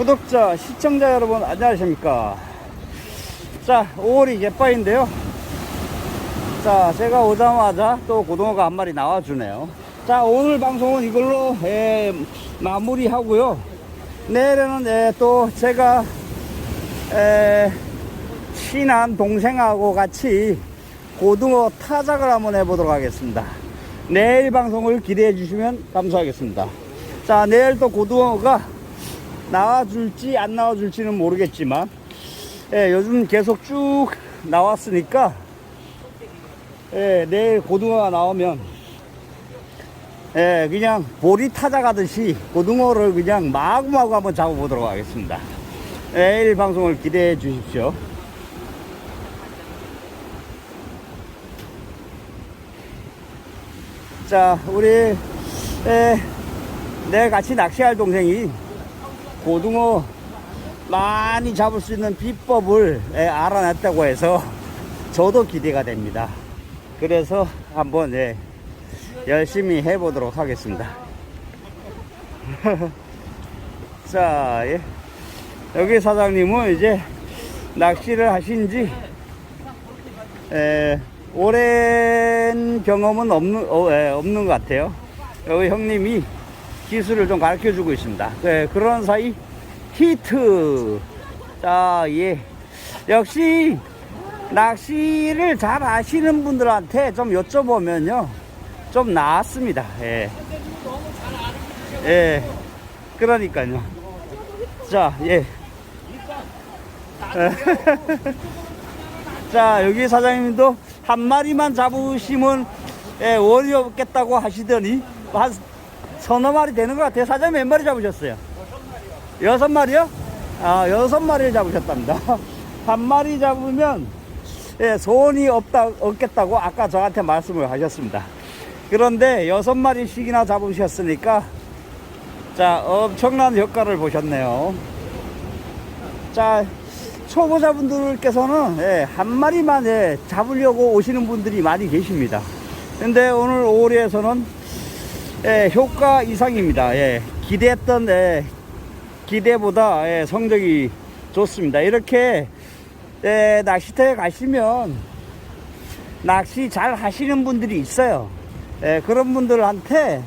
구독자, 시청자 여러분 안녕하십니까. 자, 5월이 개빠인데요. 자, 제가 오자마자 또 고등어가 한 마리 나와주네요. 자, 오늘 방송은 이걸로 예, 마무리하고요. 내일은 예, 또 제가 에, 친한 동생하고 같이 고등어 타작을 한번 해보도록 하겠습니다. 내일 방송을 기대해 주시면 감사하겠습니다. 자, 내일 또 고등어가 나와줄지 안 나와줄지는 모르겠지만, 예, 요즘 계속 쭉 나왔으니까, 예, 내일 고등어가 나오면, 예, 그냥 보리 타작하듯이 고등어를 그냥 마구마구 한번 잡아보도록 하겠습니다. 내일 방송을 기대해 주십시오. 자, 우리, 에, 내 같이 낚시할 동생이 고등어 많이 잡을 수 있는 비법을 에, 알아냈다고 해서 저도 기대가 됩니다. 그래서 한번 예, 열심히 해보도록 하겠습니다. 자, 예. 여기 사장님은 이제 낚시를 하신 지 에, 오랜 경험은 없는, 어, 예, 없는 것 같아요. 여기 형님이 기술을 좀 가르쳐 주고 있습니다. 예, 그런 사이 히트. 자, 예. 역시 낚시를 잘 아시는 분들한테 좀 여쭤보면요. 좀 나았습니다. 예. 예. 그러니까요. 자, 예. 자, 여기 사장님도 한 마리만 잡으시면 예, 월이 없겠다고 하시더니 한 서너 마리 되는 것 같아요. 사장님 몇 마리 잡으셨어요? 여섯 마리요? 아, 여섯 마리를 잡으셨답니다. 한 마리 잡으면 예, 소원이 없다, 없겠다고 아까 저한테 말씀을 하셨습니다. 그런데 여섯 마리씩이나 잡으셨으니까 자, 엄청난 효과를 보셨네요. 자, 초보자분들께서는 예, 한 마리만 예, 잡으려고 오시는 분들이 많이 계십니다. 근데 오늘 오리에서는 예, 효과 이상입니다. 예, 기대했던 예, 기대보다 예, 성적이 좋습니다. 이렇게 예, 낚시터에 가시면 낚시 잘 하시는 분들이 있어요. 예, 그런 분들한테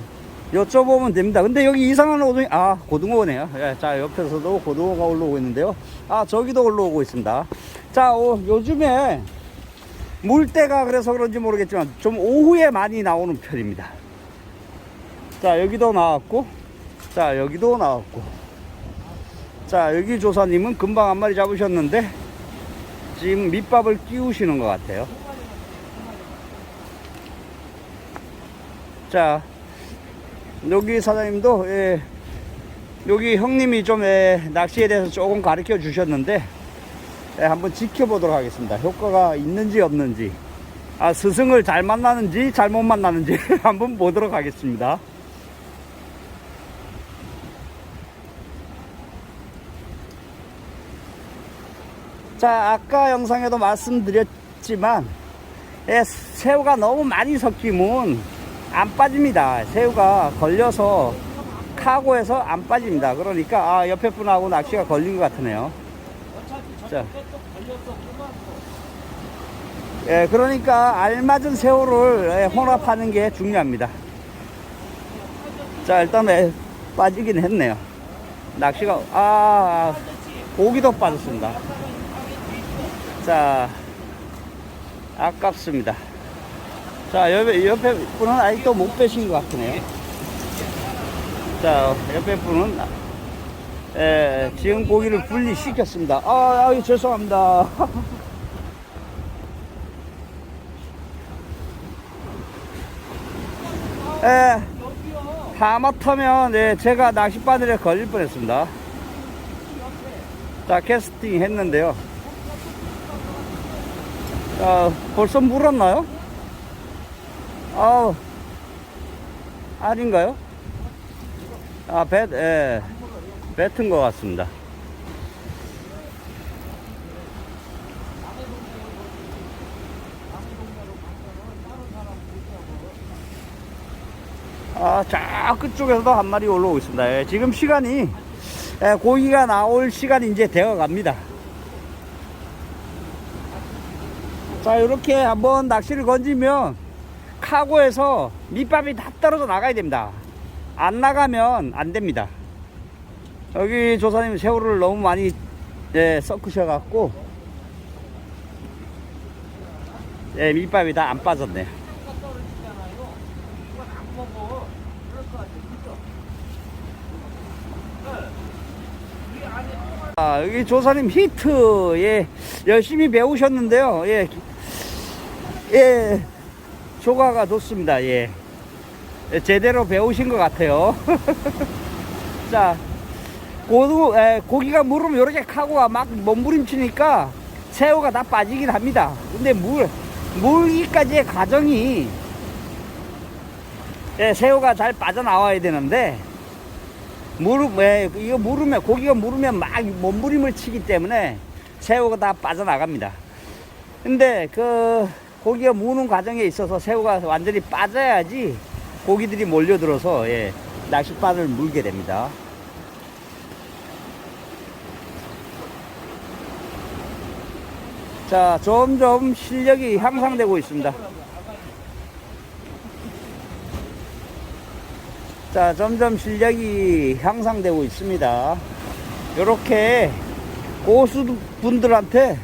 여쭤보면 됩니다. 근데 여기 이상한 오동이, 아, 고등어네요. 예, 자, 옆에서도 고등어가 올라오고 있는데요. 아, 저기도 올라오고 있습니다. 자, 오, 요즘에 물때가 그래서 그런지 모르겠지만 좀 오후에 많이 나오는 편입니다. 자, 여기도 나왔고, 자, 여기도 나왔고. 자, 여기 조사님은 금방 한 마리 잡으셨는데, 지금 밑밥을 끼우시는 것 같아요. 자, 여기 사장님도 예, 여기 형님이 좀 예, 낚시에 대해서 조금 가르쳐 주셨는데 예, 한번 지켜보도록 하겠습니다. 효과가 있는지 없는지 아 스승을 잘 만나는지 잘못 만나는지 한번 보도록 하겠습니다. 자 아까 영상에도 말씀드렸지만 예, 새우가 너무 많이 섞이면 안 빠집니다. 새우가 걸려서 카고에서 안 빠집니다. 그러니까 아, 옆에 분하고 낚시가 걸린 것 같으네요. 자. 예, 그러니까 알맞은 새우를 예, 혼합하는 게 중요합니다. 자, 일단 예, 빠지긴 했네요. 낚시가 아, 고기도 빠졌습니다. 자, 아깝습니다. 자, 옆에, 옆에 분은 아직도 못 빼신 것 같으네요. 자, 옆에 분은, 에, 지금 고기를 분리시켰습니다. 아, 아유, 죄송합니다. 에, 하마터면, 예, 제가 낚싯바늘에 걸릴 뻔 했습니다. 자, 캐스팅 했는데요. 자, 벌써 물었나요? 아우, 알인가요? 아, 배, 예, 뱉은 것 같습니다. 아, 저 끝쪽에서도 한 마리 올라오고 있습니다. 예, 지금 시간이 에, 고기가 나올 시간이 이제 되어 갑니다. 자, 이렇게 한번 낚시를 건지면 카고에서 밑밥이 다 떨어져 나가야 됩니다. 안 나가면 안 됩니다. 여기 조사님 새우를 너무 많이 예, 섞으셔 갖고 예, 밑밥이 다 안 빠졌네. 아, 여기 조사님 히트 예 열심히 배우셨는데요. 예, 예 조가가 좋습니다. 예, 예, 제대로 배우신 것 같아요. 자, 고두, 에, 고기가 물으면 이렇게 카고가 막 몸부림치니까 새우가 다 빠지긴 합니다. 근데 물, 물기까지의 과정이 예, 새우가 잘 빠져나와야 되는데 무릎, 에, 이거 물으면, 고기가 물으면 막 몸부림을 치기 때문에 새우가 다 빠져나갑니다. 근데 그 고기가 무는 과정에 있어서 새우가 완전히 빠져야지 고기들이 몰려들어서 예, 낚싯바늘 물게 됩니다. 자, 점점 실력이 향상되고 있습니다. 자, 점점 실력이 향상되고 있습니다. 이렇게 고수분들한테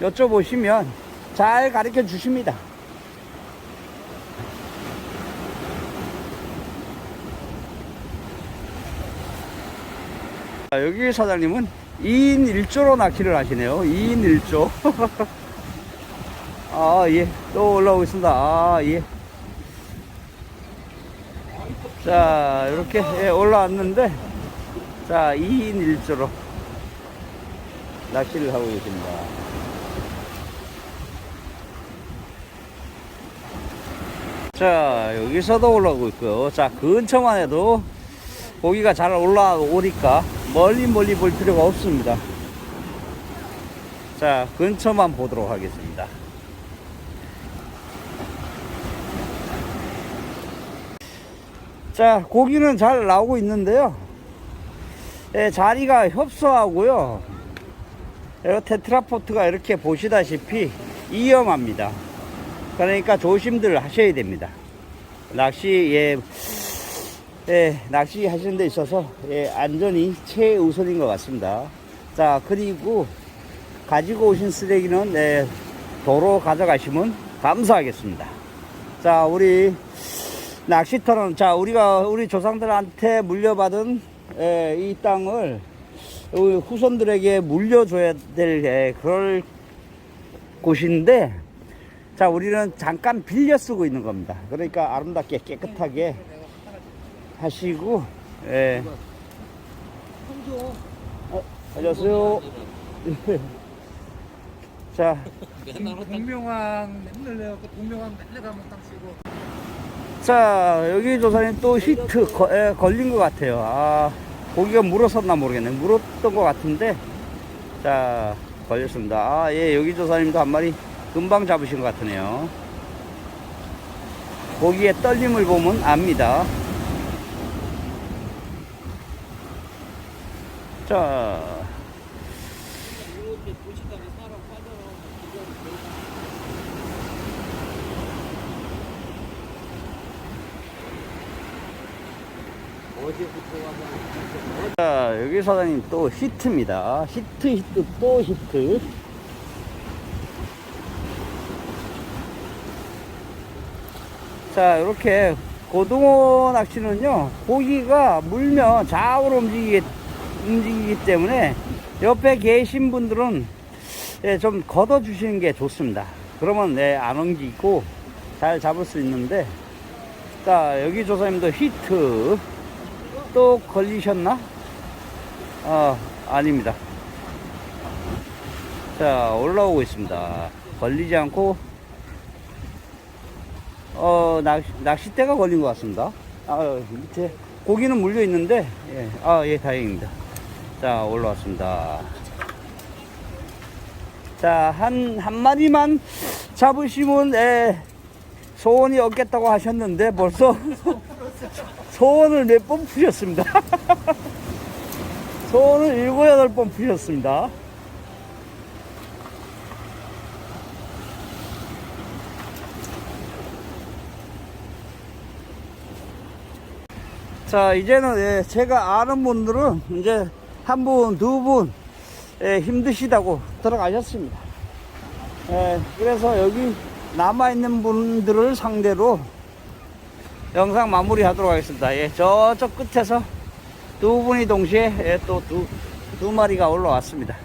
여쭤보시면 잘 가르쳐 주십니다. 자, 여기 사장님은 2인 1조로 낚시를 하시네요. 2인 1조. 아, 예. 또 올라오고 있습니다. 아, 예. 자, 이렇게 예, 올라왔는데, 자, 2인 1조로 낚시를 하고 계십니다. 자, 여기서도 올라오고 있고요. 자, 근처만 해도 고기가 잘 올라오니까 멀리 멀리 볼 필요가 없습니다. 자, 근처만 보도록 하겠습니다. 자, 고기는 잘 나오고 있는데요. 예, 자리가 협소하고요. 이 테트라포트가 이렇게 보시다시피 위험합니다. 그러니까 조심들 하셔야 됩니다. 낚시, 예, 예, 낚시 하시는 데 있어서 예, 안전이 최우선인 것 같습니다. 자, 그리고 가지고 오신 쓰레기는 예, 도로 가져가시면 감사하겠습니다. 자, 우리 낚시터는 자 우리가 우리 조상들한테 물려받은 예, 이 땅을 후손들에게 물려줘야 될 예, 그럴 곳인데 자 우리는 잠깐 빌려 쓰고 있는 겁니다. 그러니까 아름답게 깨끗하게 하시고 예. 어, 안녕하세요. 자 동명왕 맨날 내갖고 동명왕 맨날 가면 딱 쓰고 자 여기 조사님 또 히트 거- 에, 걸린 것 같아요 아 고기가 물었었나 모르겠네 물었던 것 같은데 자 걸렸습니다 아 예 여기 조사님도 한 마리 금방 잡으신 것 같으네요 고기의 떨림을 보면 압니다 자 자, 여기 사장님 또 히트입니다. 히트, 히트, 또 히트. 자, 이렇게 고등어 낚시는요, 고기가 물면 좌우로 움직이기, 움직이기 때문에 옆에 계신 분들은 예, 좀 걷어 주시는 게 좋습니다. 그러면 네, 안 옮기고 잘 잡을 수 있는데, 자, 여기 조사님도 히트. 또 걸리셨나? 아, 아닙니다. 자, 올라오고 있습니다. 걸리지 않고, 어, 낚싯대가 걸린 것 같습니다. 아, 밑에 고기는 물려 있는데, 예, 아, 예, 다행입니다. 자, 올라왔습니다. 자, 한, 한 마리만 잡으시면, 예, 소원이 없겠다고 하셨는데, 벌써 소원을 몇 번 푸셨습니다. 손을 일곱 여덟 번 푸셨습니다. 자, 이제는 예, 제가 아는 분들은 이제 한 분, 두 분, 예, 힘드시다고 들어가셨습니다. 예, 그래서 여기 남아있는 분들을 상대로 영상 마무리 하도록 하겠습니다. 예, 저쪽 끝에서 두 분이 동시에 예, 또 두, 두 마리가 올라왔습니다.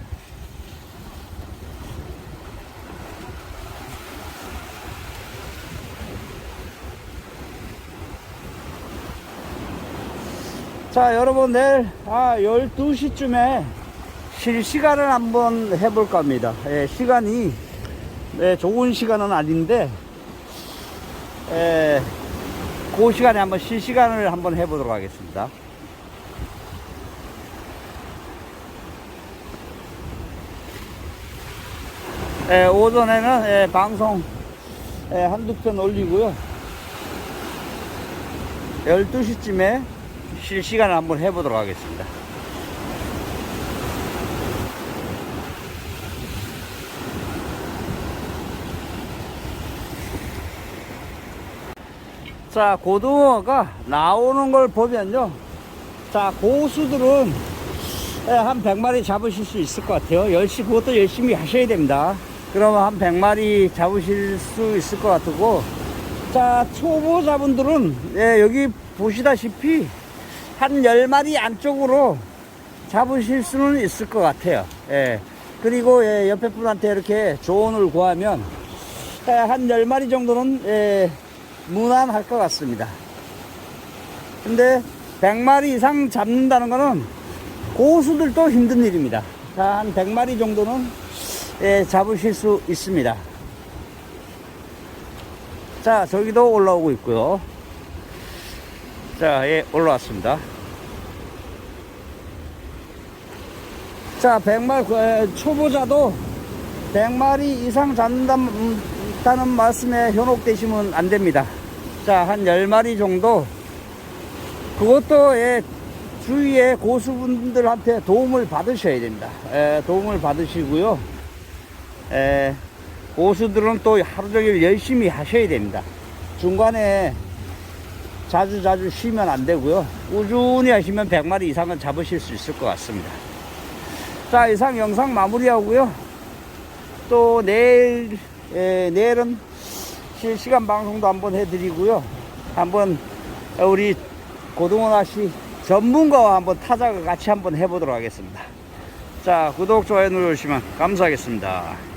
자, 여러분, 내일, 아, 12시쯤에 실시간을 한번 해볼 겁니다. 예, 시간이, 예, 좋은 시간은 아닌데, 예, 그 시간에 한번 실시간을 한번 해보도록 하겠습니다. 예, 오전에는 예, 방송 예, 한두 편 올리고요. 12시쯤에 실시간을 한번 해보도록 하겠습니다. 자, 고등어가 나오는 걸 보면요. 자, 고수들은 예, 한 100마리 잡으실 수 있을 것 같아요. 열심히, 그것도 열심히 하셔야 됩니다. 그러면 한 100마리 잡으실 수 있을 것 같고. 자, 초보자분들은, 예, 여기 보시다시피 한 10마리 안쪽으로 잡으실 수는 있을 것 같아요. 예. 그리고, 예, 옆에 분한테 이렇게 조언을 구하면, 예, 한 10마리 정도는, 예, 무난할 것 같습니다. 근데 100마리 이상 잡는다는 거는 고수들도 힘든 일입니다. 자, 한 100마리 정도는 예, 잡으실 수 있습니다. 자, 저기도 올라오고 있고요. 자, 예, 올라왔습니다. 자, 100마리, 초보자도 100마리 이상 잡는다는 말씀에 현혹되시면 안 됩니다. 자, 한 10마리 정도. 그것도, 예, 주위에 고수분들한테 도움을 받으셔야 됩니다. 에, 도움을 받으시고요. 에, 고수들은 또 하루 종일 열심히 하셔야 됩니다. 중간에 자주 자주 쉬면 안 되고요. 꾸준히 하시면 100마리 이상은 잡으실 수 있을 것 같습니다. 자, 이상 영상 마무리하고요. 또 내일, 에, 내일은 실시간 방송도 한번 해드리고요. 한번 우리 고등어 낚시 전문가와 한번 타자가 같이 한번 해보도록 하겠습니다. 자, 구독, 좋아요 눌러주시면 감사하겠습니다.